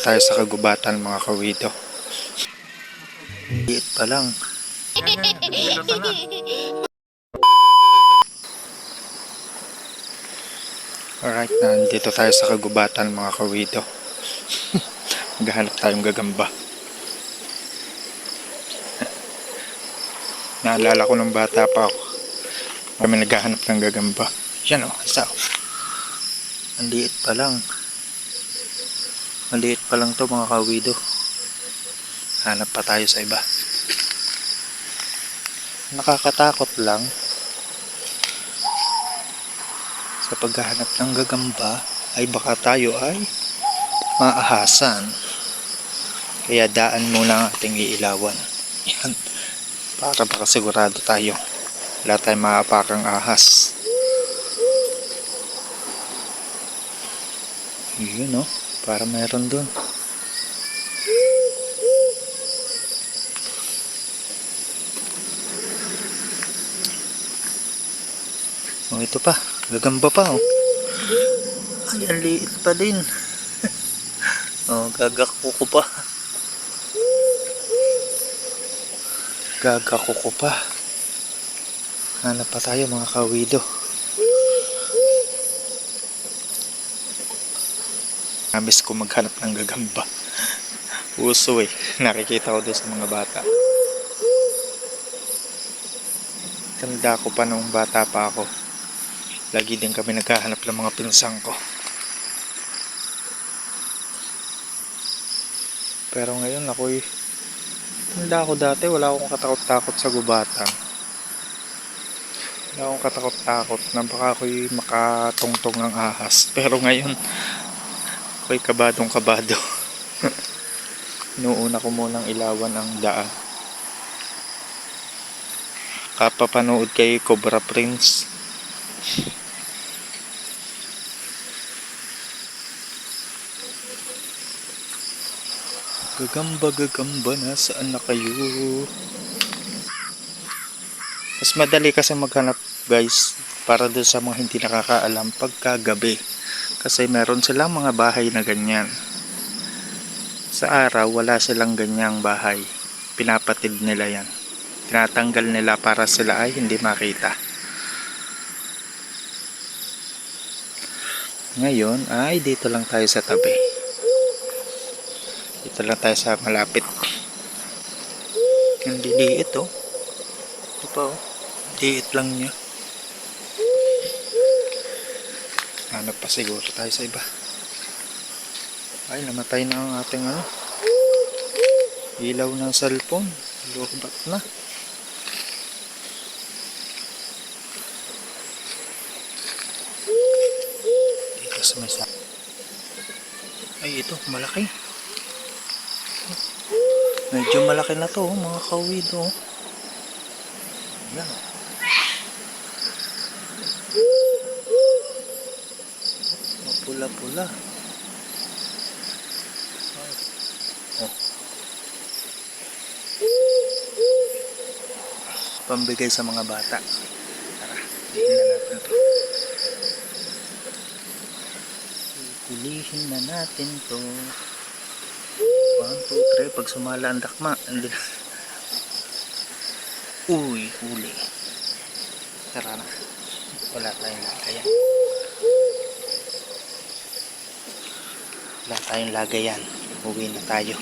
tayo sa kagubatan mga kawido. Liit pa lang. Alright, nandito tayo sa kagubatan mga kawido. Maghahanap tayong gagamba. Naalala ko nung bata pa ako. Kami naghahanap ng gagamba. Yan o, isa o. Ang liit pa lang. Maliit pa lang to mga kawido. Hanap pa tayo sa iba. Nakakatakot lang. Sa paghahanap ng gagamba ay baka tayo ay maahasan. Kaya daan muna ang ating iilawan. Yan. Para baka sigurado tayo. Wala tayong maapakang ahas. Yun oh. Para meron dun. Oh, ito pa. Gagamba pa, oh. Ay, liit pa din. oh, gagako ko pa. Gagako ko pa. Hanap pa tayo, mga kawido. Namiss ko maghanap ng gagamba. Uso eh. Nakikita ko doon sa mga bata. Tanda ko pa nung bata pa ako. Lagi din kami naghahanap ng mga pinsang ko. Pero ngayon ako'y tanda ako dati wala akong katakot-takot sa gubatan. Wala akong katakot-takot na baka ako'y makatungtong ng ahas. Pero ngayon ako'y kabadong kabado. Inuuna ko munang ilawan ang daan. Kapapanood kay Cobra Prince. Gagamba, gagamba, nasaan na kayo? Mas madali kasi maghanap guys para doon sa mga hindi nakakaalam pagkagabi. Kasi meron silang mga bahay na ganyan. Sa araw, wala silang ganyang bahay. Pinapatid nila yan. Tinatanggal nila para sila ay hindi makita. Ngayon ay dito lang tayo sa tabi. Dito lang tayo sa malapit. Ang liliit oh. Ito pa oh. Liit lang niya. Hanap pa siguro tayo sa iba. Ay, namatay na ang ating ano. Ilaw ng cellphone. Lubat na. Dito sa may Ay, ito, malaki. Medyo malaki na to, oh, mga kawido. oh. Yan. Ay. Oh. Pambigay sa mga bata. Tara, tingnan natin to. Pilihin na to. 1, 2, 3. Pag sumala ang dakma, andun. Uy, huli. Tara na. Wala tayong lagayan. Wala tayong lagayan. Uwi na tayo.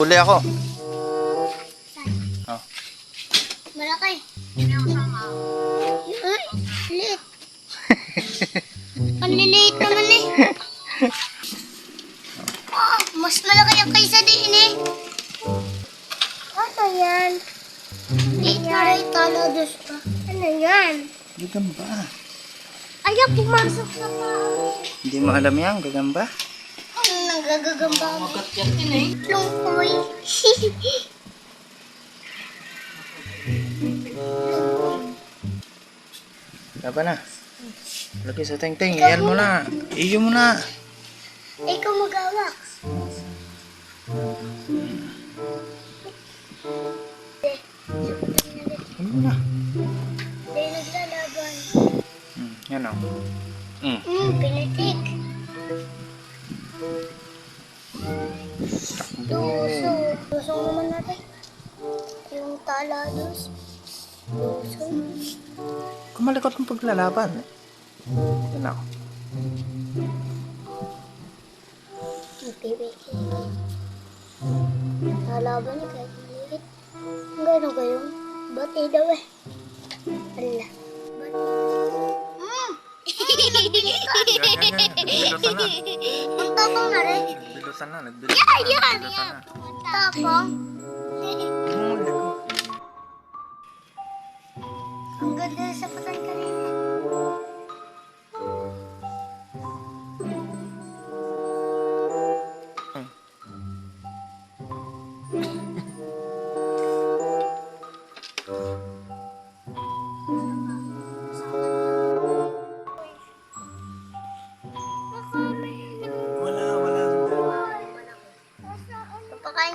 Huli ako. Oh. Malaki. Ay, liit. Ang liliit naman eh. Oh, mas malaki yung kaysa din eh. Ano yan? Liit na rin talo dos pa. Ano yan? Gagamba. Ayaw, pumasok sa paa. Hindi mo alam yan, gagamba? Ano nagagagamba mo? Magat yan eh. Lungkoy. Laban na. Lagi sa teng-teng. Iyan mo na. Iyo mo na. Ikaw magawak. Ano mo na. Yan o. Mm. Hmm, pinitik. Luso. Luso naman natin. Yung talados. Luso. Kumalikot ng paglalaban. Yan o. Ipibigay. Lalaban niya kahit maliit. Ang gano'n kayo? Bati daw eh. Ala. Yan, yan, yan. Nagbilutan na. Ang tapang na rin. Nagbilutan na. Nagbilutan na. Yan, Nagbilutan yan. na. Tapang.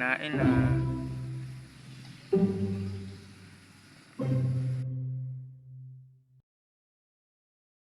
kinain na. Ah.